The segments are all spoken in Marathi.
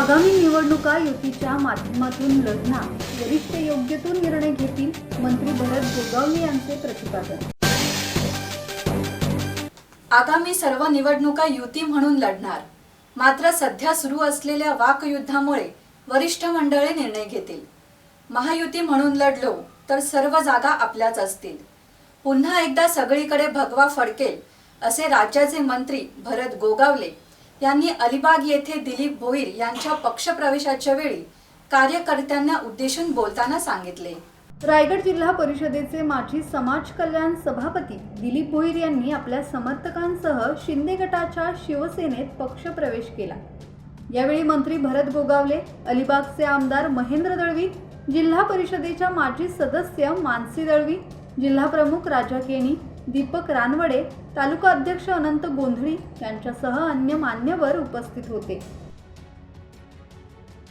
आगामी निवडणुका युतीच्या माध्यमातून लढणार. वरिष्ठ योग्यतून निर्णय घेतील मंत्री भरत गोगावले यांचे प्रतिपादन. आगामी सर्व निवडणुका युती म्हणून लढणार. मात्र सध्या सुरू असलेल्या वाकयुद्धामुळे वरिष्ठ मंडळे निर्णय घेतील. महायुती म्हणून लढलो तर सर्व जागा आपल्याच असतील. पुन्हा एकदा सगळीकडे भगवा फडकेल असे राज्याचे मंत्री भरत गोगावले यांनी अलिबाग येथे दिलीप भोईर यांच्या पक्षप्रवेशाच्या वेळी कार्यकर्त्यांना उद्देशून बोलताना सांगितले. रायगड जिल्हा परिषदेचे माजी समाज कल्याण सभापती दिलीप भोईर यांनी आपल्या समर्थकांसह शिंदे गटाच्या शिवसेनेत पक्षप्रवेश केला. यावेळी मंत्री भरत गोगावले अलिबागचे आमदार महेंद्र दळवी जिल्हा परिषदेच्या माजी सदस्य मानसी दळवी जिल्हा प्रमुख राजा केणी दीपक रानवडे तालुका अध्यक्ष अनंत गोंधळी यांच्यासह अन्य मान्यवर उपस्थित होते.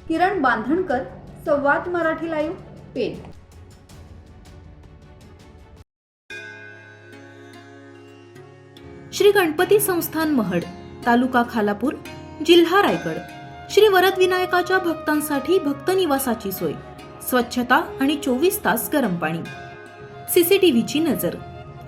किरण बांधणकर संवाद मराठी लाईव्ह पेठ श्री गणपती संस्थान महड तालुका खालापूर जिल्हा रायगड. श्री वरद विनायकाच्या भक्तांसाठी भक्त निवासाची सोय. स्वच्छता आणि चोवीस तास गरम पाणी. सीसीटीव्हीची नजर.